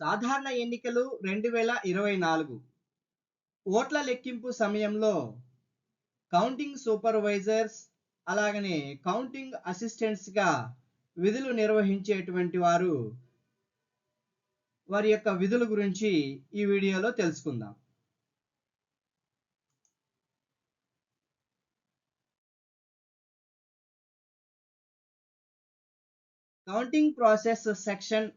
సాధారణ ఎన్నికలు రెండు వేల ఇరవై నాలుగు. ఓట్ల లెక్కింపు సమయంలో కౌంటింగ్ సూపర్వైజర్స్ అలాగనే కౌంటింగ్ అసిస్టెంట్స్గా విధులు నిర్వహించేటువంటి వారు వారి యొక్క విధుల గురించి ఈ వీడియోలో తెలుసుకుందాం. Counting process section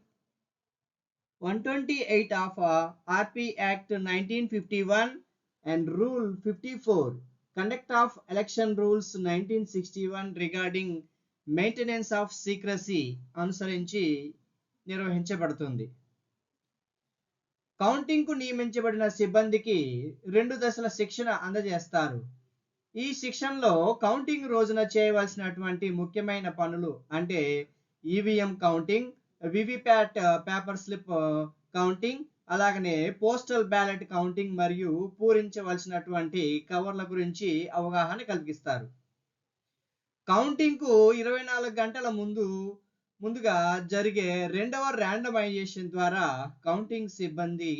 128 of uh, RP Act 1951 and Rule 54 Conduct of Election Rules 1961 regarding maintenance of secrecy అనుసరించి నిర్వహించబడుతుంది. కౌంటింగ్కు నియమించబడిన సిబ్బందికి రెండు దశల శిక్షణ అందజేస్తారు. ఈ శిక్షణలో కౌంటింగ్ రోజున చేయవలసినటువంటి ముఖ్యమైన పనులు అంటే EVM counting VVPAT paper slip counting అలాగనే పోస్టల్ బ్యాలెట్ కౌంటింగ్ మరియు పూరించవలసినటువంటి కవర్ల గురించి అవగాహన కల్పిస్తారు. కౌంటింగ్కు ఇరవై నాలుగు గంటల ముందు ముందుగా జరిగే రెండవ ర్యాండమైజేషన్ ద్వారా కౌంటింగ్ సిబ్బంది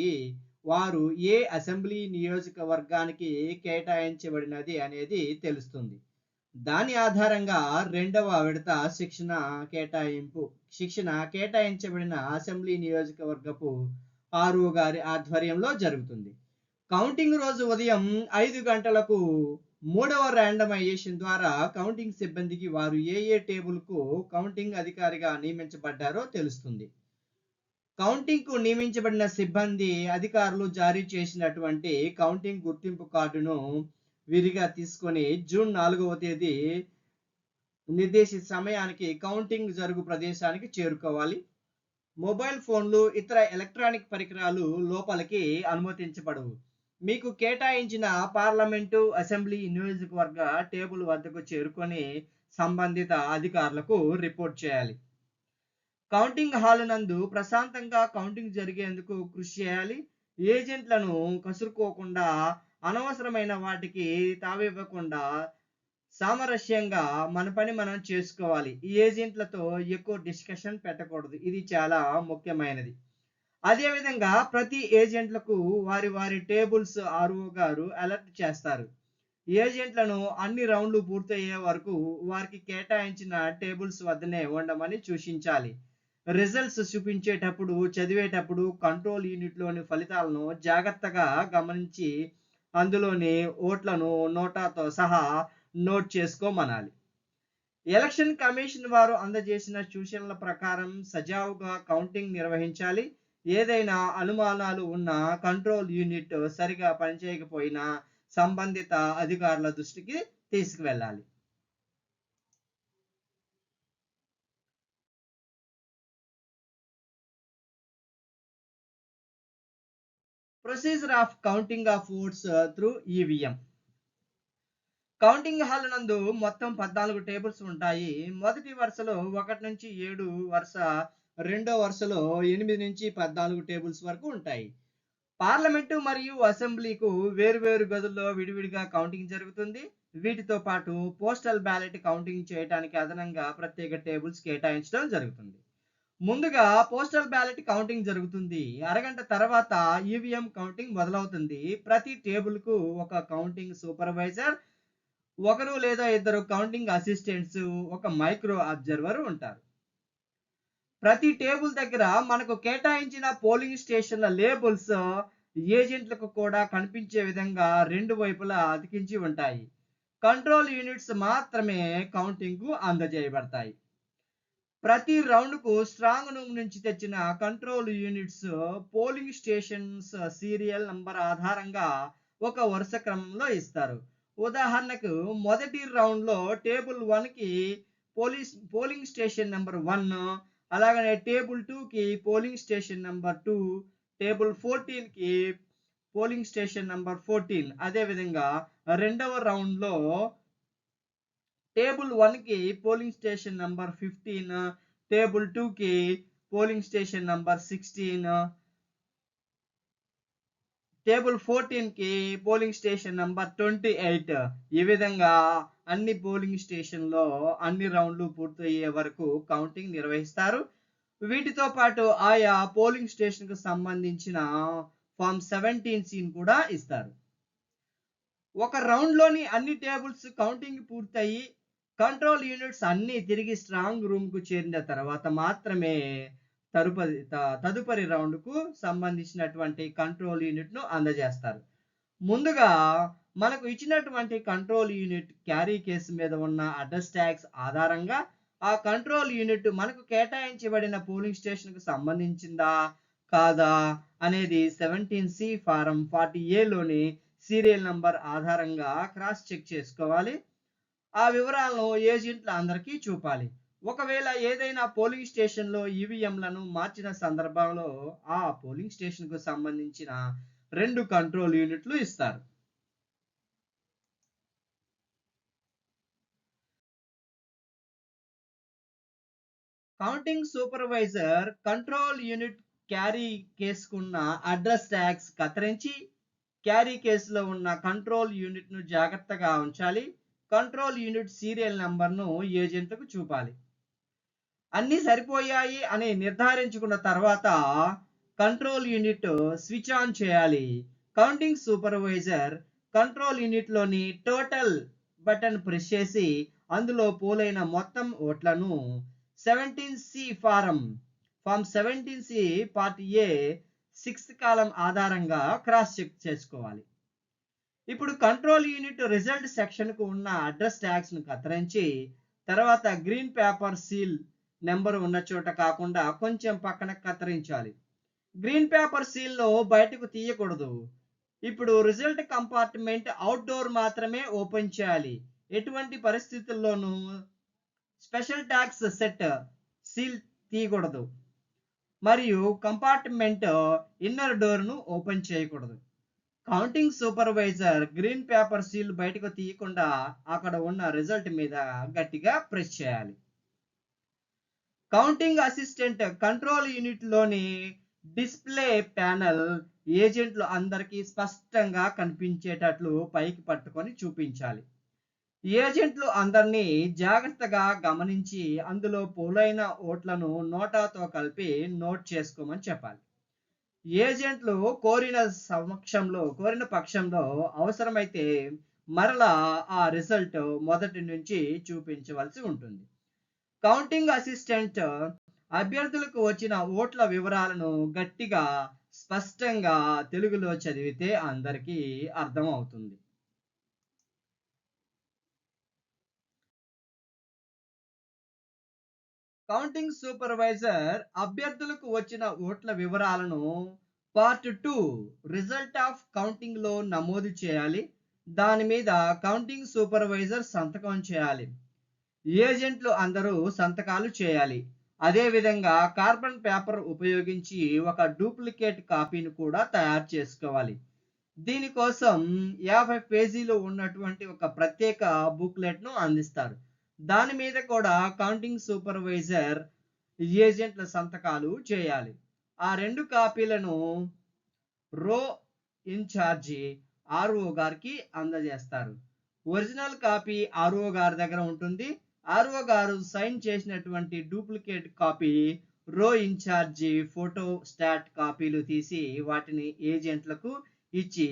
వారు ఏ అసెంబ్లీ నియోజకవర్గానికి కేటాయించబడినది అనేది తెలుస్తుంది. దాని ఆధారంగా రెండవ విడత శిక్షణ కేటాయింపు శిక్షణ కేటాయించబడిన అసెంబ్లీ నియోజకవర్గపు ఆరు గారి ఆధ్వర్యంలో జరుగుతుంది. కౌంటింగ్ రోజు ఉదయం ఐదు గంటలకు మూడవ ర్యాండమైజేషన్ ద్వారా కౌంటింగ్ సిబ్బందికి వారు ఏ ఏ టేబుల్కు కౌంటింగ్ అధికారిగా నియమించబడ్డారో తెలుస్తుంది. కౌంటింగ్కు నియమించబడిన సిబ్బంది అధికారులు జారీ చేసినటువంటి కౌంటింగ్ గుర్తింపు కార్డును విరిగా తీసుకొని జూన్ నాలుగవ తేదీ నిర్దేశిత సమయానికి కౌంటింగ్ జరుగు ప్రదేశానికి చేరుకోవాలి. మొబైల్ ఫోన్లు ఇతర ఎలక్ట్రానిక్ పరికరాలు లోపలికి అనుమతించబడవు. మీకు కేటాయించిన పార్లమెంటు అసెంబ్లీ నియోజకవర్గ టేబుల్ వద్దకు చేరుకొని సంబంధిత అధికారులకు రిపోర్ట్ చేయాలి. కౌంటింగ్ హాల్ నందు ప్రశాంతంగా కౌంటింగ్ జరిగేందుకు కృషి చేయాలి. ఏజెంట్లను కసురుకోకుండా అనవసరమైన వాటికి తావివ్వకుండా సామరస్యంగా మన పని మనం చేసుకోవాలి. ఈ ఏజెంట్లతో ఎక్కువ డిస్కషన్ పెట్టకూడదు. ఇది చాలా ముఖ్యమైనది. అదేవిధంగా ప్రతి ఏజెంట్లకు వారి వారి టేబుల్స్ ఆర్ఓ గారు అలర్ట్ చేస్తారు. ఏజెంట్లను అన్ని రౌండ్లు పూర్తయ్యే వరకు వారికి కేటాయించిన టేబుల్స్ వద్దనే ఉండమని సూచించాలి. రిజల్ట్స్ చూపించేటప్పుడు చదివేటప్పుడు కంట్రోల్ యూనిట్లోని ఫలితాలను జాగ్రత్తగా గమనించి అందులోని ఓట్లను నోటాతో సహా నోట్ చేసుకోమనాలి. ఎలక్షన్ కమిషన్ వారు అందజేసిన సూచనల ప్రకారం సజావుగా కౌంటింగ్ నిర్వహించాలి. ఏదైనా అనుమానాలు ఉన్న కంట్రోల్ యూనిట్ సరిగా పనిచేయకపోయినా సంబంధిత అధికారుల దృష్టికి తీసుకువెళ్ళాలి. Procedure of counting of votes through EVM. Counting hall నందు మొత్తం పద్నాలుగు టేబుల్స్ ఉంటాయి. మొదటి వరుసలో ఒకటి నుంచి ఏడు వరుస రెండో వరుసలో ఎనిమిది నుంచి పద్నాలుగు టేబుల్స్ వరకు ఉంటాయి. పార్లమెంటు మరియు అసెంబ్లీకు వేరువేరు గదుల్లో విడివిడిగా కౌంటింగ్ జరుగుతుంది. వీటితో పాటు పోస్టల్ బ్యాలెట్ కౌంటింగ్ చేయడానికి అదనంగా ప్రత్యేక టేబుల్స్ కేటాయించడం జరుగుతుంది. ముందుగా పోస్టల్ బ్యాలెట్ కౌంటింగ్ జరుగుతుంది. అరగంట తర్వాత ఈవీఎం కౌంటింగ్ మొదలవుతుంది. ప్రతి టేబుల్కు ఒక కౌంటింగ్ సూపర్వైజర్ ఒకరు లేదా ఇద్దరు కౌంటింగ్ అసిస్టెంట్స్ ఒక మైక్రో అబ్జర్వర్ ఉంటారు. ప్రతి టేబుల్ దగ్గర మనకు కేటాయించిన పోలింగ్ స్టేషన్ల లేబుల్స్ ఏజెంట్లకు కూడా కనిపించే విధంగా రెండు వైపులా అతికించి ఉంటాయి. కంట్రోల్ యూనిట్స్ మాత్రమే కౌంటింగ్కు అందజేయబడతాయి. ప్రతి రౌండ్కు స్ట్రాంగ్ రూమ్ నుంచి తెచ్చిన control units polling stations serial number ఆధారంగా ఒక వరుస క్రమంలో ఇస్తారు. ఉదాహరణకు మొదటి రౌండ్లో టేబుల్ వన్కి police polling station number one అలాగనే టేబుల్ టూ కి polling station number two table ఫోర్టీన్కి polling station number fourteen. అదేవిధంగా రెండవ రౌండ్లో టేబుల్ వన్కి polling station number fifteen table two కి polling station number sixteen table ఫోర్టీన్కి polling station number twenty eight. ఈ విధంగా అన్ని పోలింగ్ స్టేషన్లో అన్ని రౌండ్లు పూర్తయ్యే వరకు కౌంటింగ్ నిర్వహిస్తారు. వీటితో పాటు ఆయా పోలింగ్ స్టేషన్కు సంబంధించిన ఫామ్ సెవెంటీన్ సీన్ కూడా ఇస్తారు. ఒక రౌండ్లోని అన్ని టేబుల్స్ కౌంటింగ్ పూర్తయి కంట్రోల్ యూనిట్స్ అన్ని తిరిగి స్ట్రాంగ్ రూమ్కు చేరిన తర్వాత మాత్రమే తదుపరి తదుపరి రౌండ్కు సంబంధించినటువంటి కంట్రోల్ యూనిట్ను అందజేస్తారు. ముందుగా మనకు ఇచ్చినటువంటి కంట్రోల్ యూనిట్ క్యారీ కేసు మీద ఉన్న అడ్రస్ ట్యాగ్స్ ఆధారంగా ఆ కంట్రోల్ యూనిట్ మనకు కేటాయించబడిన పోలింగ్ స్టేషన్కు సంబంధించిందా కాదా అనేది సెవెంటీన్ సి ఫారం ఫార్టీ ఏలోని సీరియల్ నంబర్ ఆధారంగా క్రాస్ చెక్ చేసుకోవాలి. ఆ వివరాలను ఏజెంట్ల అందరికీ చూపాలి. ఒకవేళ ఏదైనా పోలింగ్ స్టేషన్లో ఈవీఎంలను మార్చిన సందర్భంలో ఆ పోలింగ్ స్టేషన్కు సంబంధించిన రెండు కంట్రోల్ యూనిట్లు ఇస్తారు. Counting supervisor control unit carry కేసుకున్న address tags కత్తిరించి క్యారీ కేసులో ఉన్న కంట్రోల్ యూనిట్ను జాగ్రత్తగా ఉంచాలి. కంట్రోల్ యూనిట్ సీరియల్ నంబర్ను ఏజెంట్లకు చూపాలి. అన్నీ సరిపోయాయి అని నిర్ధారించుకున్న తర్వాత కంట్రోల్ యూనిట్ స్విచ్ ఆన్ చేయాలి. కౌంటింగ్ సూపర్వైజర్ కంట్రోల్ యూనిట్లోని టోటల్ బటన్ ప్రెస్ చేసి అందులో పోలైన మొత్తం ఓట్లను seventeen C form form seventeen C part A sixth కాలం ఆధారంగా క్రాస్ చెక్ చేసుకోవాలి. ఇప్పుడు కంట్రోల్ యూనిట్ రిజల్ట్ సెక్షన్కు ఉన్న అడ్రస్ ట్యాగ్స్ను కత్తిరించి తర్వాత గ్రీన్ పేపర్ సీల్ నెంబర్ ఉన్న చోట కాకుండా కొంచెం పక్కన కత్తిరించాలి. గ్రీన్ పేపర్ సీల్లో బయటకు తీయకూడదు. ఇప్పుడు రిజల్ట్ కంపార్ట్మెంట్ అవుట్డోర్ మాత్రమే ఓపెన్ చేయాలి. ఎటువంటి పరిస్థితుల్లోనూ స్పెషల్ ట్యాక్స్ సెట్ సీల్ తీయకూడదు. మరియు కంపార్ట్మెంట్ ఇన్నర్ డోర్ను ఓపెన్ చేయకూడదు. Counting supervisor green paper seal బయటకు తీయకుండా అక్కడ ఉన్న రిజల్ట్ మీద గట్టిగా ప్రెస్ చేయాలి. కౌంటింగ్ అసిస్టెంట్ కంట్రోల్ యూనిట్లోని డిస్ప్లే ప్యానెల్ ఏజెంట్లు అందరికీ స్పష్టంగా కనిపించేటట్లు పైకి పట్టుకొని చూపించాలి. ఏజెంట్లు అందరినీ జాగ్రత్తగా గమనించి అందులో పోలైన ఓట్లను నోటాతో కలిపి నోట్ చేసుకోమని చెప్పాలి. ఏజెంట్లు కోరిన సమక్షంలో కోరిన పక్షంలో అవసరమైతే మరలా ఆ రిజల్ట్ మొదటి నుంచి చూపించవలసి ఉంటుంది. కౌంటింగ్ అసిస్టెంట్ అభ్యర్థులకు వచ్చిన ఓట్ల వివరాలను గట్టిగా స్పష్టంగా తెలుగులో చదివితే అందరికీ అర్థం కౌంటింగ్ సూపర్వైజర్ అభ్యర్థులకు వచ్చిన ఓట్ల వివరాలను పార్ట్ టూ రిజల్ట్ ఆఫ్ కౌంటింగ్లో నమోదు చేయాలి. దాని మీద కౌంటింగ్ సూపర్వైజర్ సంతకం చేయాలి. ఏజెంట్లు అందరూ సంతకాలు చేయాలి. అదేవిధంగా కార్బన్ పేపర్ ఉపయోగించి ఒక డూప్లికేట్ కాపీని కూడా తయారు చేసుకోవాలి. దీనికోసం యాభై పేజీలు ఉన్నటువంటి ఒక ప్రత్యేక బుక్లెట్ను అందిస్తారు. దాని మీద కూడా కౌంటింగ్ సూపర్వైజర్ ఏజెంట్ల సంతకాలు చేయాలి. ఆ రెండు కాపీలను రో ఇన్ఛార్జి ఆర్ఓ గారికి అందజేస్తారు. ఒరిజినల్ కాపీ ఆర్ఓ గారి దగ్గర ఉంటుంది. ఆర్ఓ గారు సైన్ చేసినటువంటి duplicate copy RO incharge photostat కాపీలు తీసి వాటిని ఏజెంట్లకు ఇచ్చి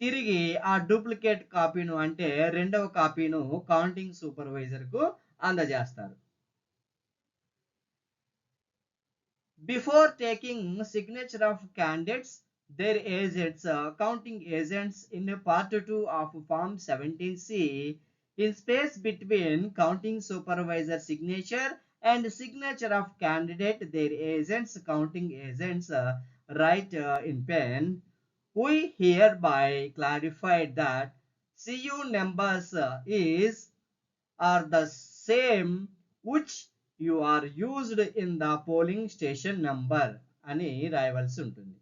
తిరిగి ఆ డూప్లికేట్ కాపీను అంటే రెండవ కాపీను కౌంటింగ్ సూపర్వైజర్కు అందజేస్తారు. Before taking signature of candidates their agents counting agents in part two of form seventeen C in space between counting supervisor signature and signature of candidate their agents counting agents write in pen We hereby clarify that CU numbers is are the same which you are used in the polling station number అని రాయవలసి ఉంటుంది.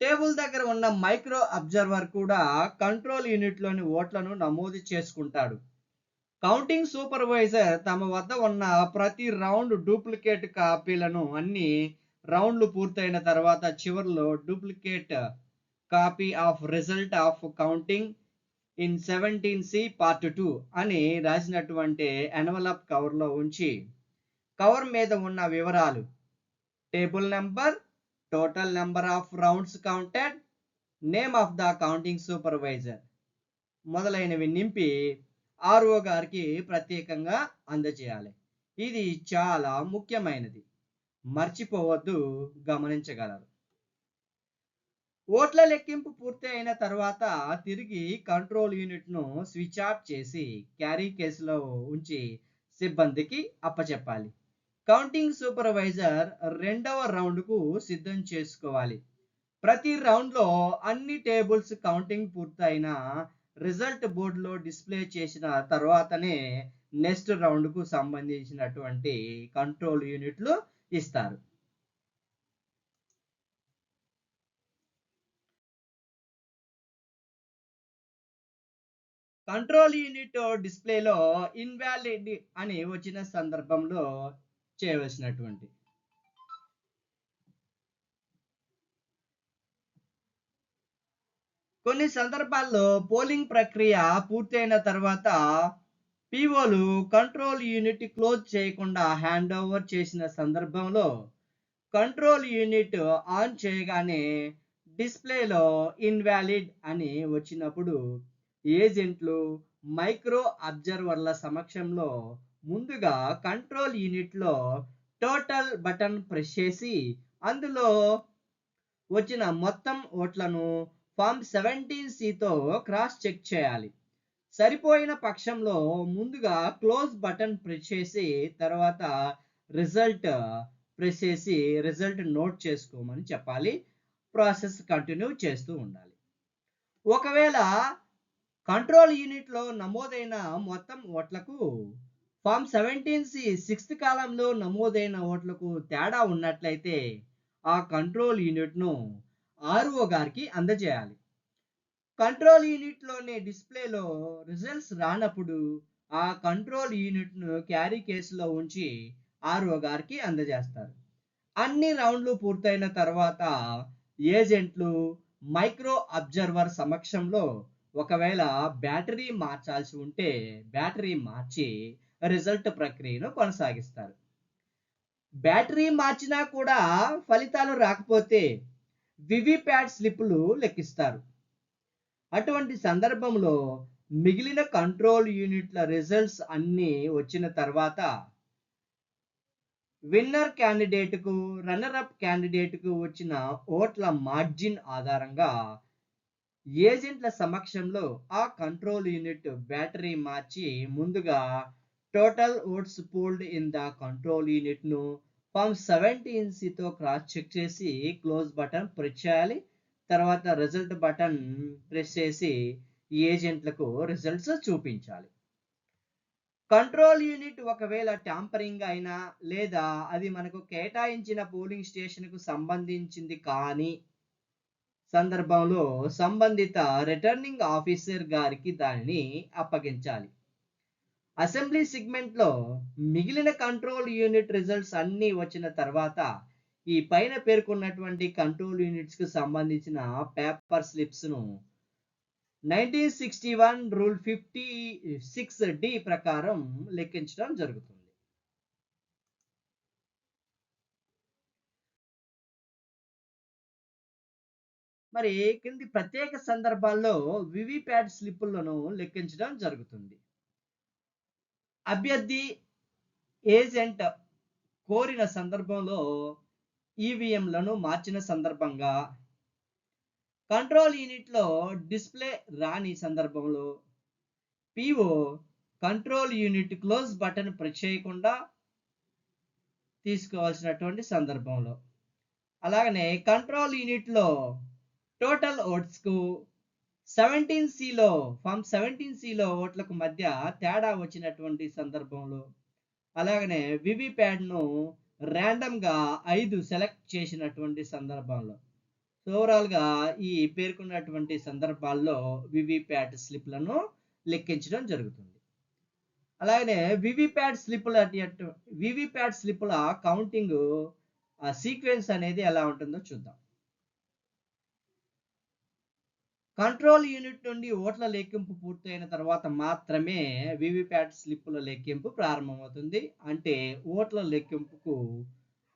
Table దగ్గర ఉన్న micro observer కూడా control యూనిట్లోని ఓట్లను నమోదు చేసుకుంటాడు. Counting supervisor తమ వద్ద ఉన్న ప్రతి రౌండ్ డూప్లికేట్ కాపీలను అన్ని రౌండ్లు పూర్తయిన తర్వాత చివరిలో duplicate copy of result of counting in seventeen C part two అని రాసినటువంటి ఎన్వలప్ కవర్లో ఉంచి కవర్ మీద ఉన్న వివరాలు table number total number of rounds counted name of the counting supervisor మొదలైనవి నింపి ఆర్ఓ గారికి ప్రత్యేకంగా అందజేయాలి. ఇది చాలా ముఖ్యమైనది. మర్చిపోవద్దు గమనించగలరు. ఓట్ల లెక్కింపు పూర్తి అయిన తర్వాత తిరిగి కంట్రోల్ యూనిట్ను స్విచ్ ఆఫ్ చేసి క్యారీ కేసులో ఉంచి సిబ్బందికి అప్పచెప్పాలి. కౌంటింగ్ సూపర్వైజర్ రెండవ రౌండ్కు సిద్ధం చేసుకోవాలి. ప్రతి రౌండ్లో అన్ని టేబుల్స్ కౌంటింగ్ పూర్తయిన రిజల్ట్ బోర్డులో డిస్ప్లే చేసిన తర్వాతనే నెక్స్ట్ రౌండ్కు సంబంధించినటువంటి కంట్రోల్ యూనిట్లు ఇస్తారు. కంట్రోల్ యూనిట్ డిస్ప్లేలో ఇన్వాలిడ్ అని వచ్చిన సందర్భంలో చేయవలసినటువంటి. కొన్ని సందర్భాల్లో పోలింగ్ ప్రక్రియ పూర్తయిన తర్వాత పీఓలు కంట్రోల్ యూనిట్ క్లోజ్ చేయకుండా హ్యాండ్ ఓవర్ చేసిన సందర్భంలో కంట్రోల్ యూనిట్ ఆన్ చేయగానే డిస్ప్లేలో ఇన్వాలిడ్ అని వచ్చినప్పుడు ఏజెంట్లు మైక్రో అబ్జర్వర్ల సమక్షంలో ముందుగా కంట్రోల్ యూనిట్లో టోటల్ బటన్ ప్రెస్ చేసి అందులో వచ్చిన మొత్తం ఓట్లను ఫామ్ సెవెంటీన్ సితో క్రాస్ చెక్ చేయాలి. సరిపోయిన పక్షంలో ముందుగా క్లోజ్ బటన్ ప్రెస్ చేసి తర్వాత రిజల్ట్ ప్రెస్ చేసి రిజల్ట్ నోట్ చేసుకోమని చెప్పాలి. ప్రాసెస్ కంటిన్యూ చేస్తూ ఉండాలి. ఒకవేళ కంట్రోల్ యూనిట్లో నమోదైన మొత్తం ఓట్లకు ఫామ్ సెవెంటీన్ సి సిక్స్త్ కాలంలో నమోదైన ఓట్లకు తేడా ఉన్నట్లయితే ఆ కంట్రోల్ యూనిట్ను ఆర్ఓ గారికి అందజేయాలి. కంట్రోల్ యూనిట్లోని డిస్ప్లేలో రిజల్ట్స్ రానప్పుడు ఆ కంట్రోల్ యూనిట్ను క్యారీ కేసులో ఉంచి ఆర్ఓ గారికి అందజేస్తారు. అన్ని రౌండ్లు పూర్తయిన తర్వాత ఏజెంట్లు మైక్రో అబ్జర్వర్ సమక్షంలో ఒకవేళ బ్యాటరీ మార్చాల్సి ఉంటే బ్యాటరీ మార్చి రిజల్ట్ ప్రక్రియను కొనసాగిస్తారు. బ్యాటరీ మార్చినా కూడా ఫలితాలు రాకపోతే వివిప్యాట్ స్లిప్లు లెక్కిస్తారు. అటువంటి సందర్భంలో మిగిలిన కంట్రోల్ యూనిట్ల రిజల్ట్స్ అన్నీ వచ్చిన తర్వాత విన్నర్ క్యాండిడేట్కు రన్నర్ అప్ క్యాండిడేట్కు వచ్చిన ఓట్ల మార్జిన్ ఆధారంగా ఏజెంట్ల సమక్షంలో ఆ కంట్రోల్ యూనిట్ బ్యాటరీ మార్చి ముందుగా total votes polled in the control యూనిట్ను ఫామ్ సెవెంటీన్ సితో క్రాస్ చెక్ చేసి క్లోజ్ బటన్ ప్రెస్ చేయాలి. తర్వాత రిజల్ట్ బటన్ ప్రెస్ చేసి ఏజెంట్లకు రిజల్ట్స్ చూపించాలి. కంట్రోల్ యూనిట్ ఒకవేళ ట్యాంపరింగ్ అయినా లేదా అది మనకు కేటాయించిన పోలింగ్ స్టేషన్కు సంబంధించింది కానీ సందర్భంలో సంబంధిత రిటర్నింగ్ ఆఫీసర్ గారికి దానిని అప్పగించాలి. అసెంబ్లీ సిగ్మెంట్లో మిగిలిన కంట్రోల్ యూనిట్ రిజల్ట్స్ అన్నీ వచ్చిన తర్వాత ఈ పైన పేర్కొన్నటువంటి కంట్రోల్ యూనిట్స్కు సంబంధించిన paper స్లిప్స్ను nineteen sixty one rule fifty six D ప్రకారం లెక్కించడం జరుగుతుంది. మరి కింది ప్రత్యేక సందర్భాల్లో వివిప్యాట్ స్లిప్పులను లెక్కించడం జరుగుతుంది. అభ్యర్థి ఏజెంట్ కోరిన సందర్భంలో ఈవీఎంలను మార్చిన సందర్భంగా కంట్రోల్ యూనిట్లో డిస్ప్లే రాని సందర్భంలో PO control unit close button press చేయకుండా తీసుకోవాల్సినటువంటి సందర్భంలో. అలాగనే కంట్రోల్ యూనిట్లో టోటల్ ఓట్స్కు సెవెంటీన్ సిలో ఫామ్ సెవెంటీన్ సిలో ఓట్లకు మధ్య తేడా వచ్చినటువంటి సందర్భంలో. అలాగనే వివిప్యాడ్ను ర్యాండమ్గా ఐదు సెలెక్ట్ చేసినటువంటి సందర్భంలో ఓవరాల్గా ఈ పేర్కొన్నటువంటి సందర్భాల్లో వివిప్యాట్ స్లిప్లను లెక్కించడం జరుగుతుంది. అలాగనే వివిప్యాట్ స్లిప్ల వివిప్యాట్ స్లిప్ల కౌంటింగ్ సీక్వెన్స్ అనేది ఎలా ఉంటుందో చూద్దాం. కంట్రోల్ యూనిట్ నుండి ఓట్ల లెక్కింపు పూర్తయిన తర్వాత మాత్రమే వివిప్యాట్ స్లిప్పుల లెక్కింపు ప్రారంభమవుతుంది. అంటే ఓట్ల లెక్కింపుకు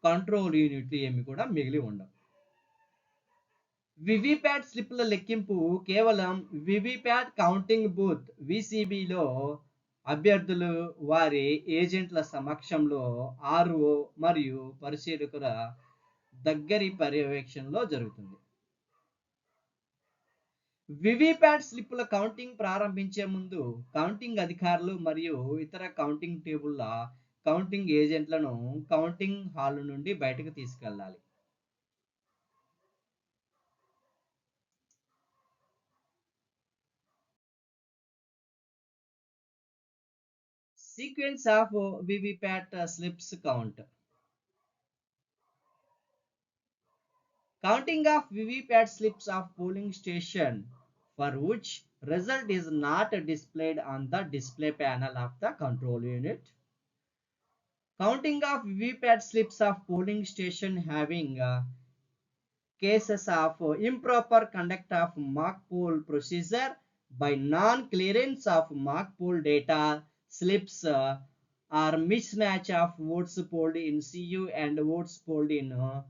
కంట్రోల్ యూనిట్లు ఏమి కూడా మిగిలి ఉండవు. వివిప్యాట్ స్లిప్ల లెక్కింపు కేవలం వివిప్యాట్ కౌంటింగ్ బూత్ విసిబిలో అభ్యర్థులు వారి ఏజెంట్ల సమక్షంలో ఆర్ఓ మరియు పరిశీలకుల దగ్గరి పర్యవేక్షణలో జరుగుతుంది. వివిప్యాట్ స్లిప్పుల కౌంటింగ్ ప్రారంభించే ముందు కౌంటింగ్ అధికారులు మరియు ఇతర కౌంటింగ్ టేబుల్ల కౌంటింగ్ ఏజెంట్లను కౌంటింగ్ హాల్ నుండి బయటకు తీసుకెళ్ళాలి. Sequence of VVPAT slips count. Counting of VVPAT slips of polling station for which result is not displayed on the display panel of the control unit. Counting of VVPAT slips of polling station having uh, cases of improper conduct of mock poll procedure by non-clearance of mock poll data slips uh, or mismatch of votes polled in CU and votes polled in uh,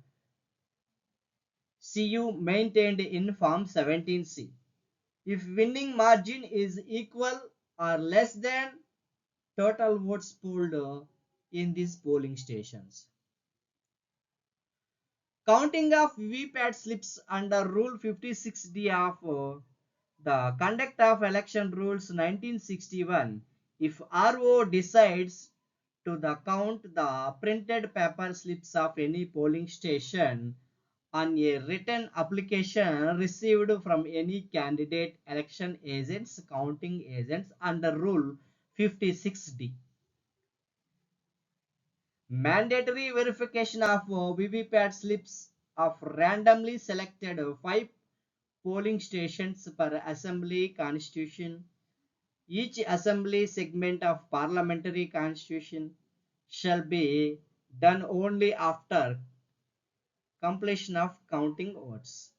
CU maintained in Form 17C. If winning margin is equal or less than total votes polled in these polling stations. Counting of VPAT slips under Rule 56D of uh, the Conduct of Election Rules 1961 if RO decides to the count the printed paper slips of any polling station on a written application received from any candidate election agents counting agents under rule 56d mandatory verification of uh, vvpat slips of randomly selected five polling stations per assembly constitution. Each assembly segment of parliamentary constitution shall be done only after completion of counting votes.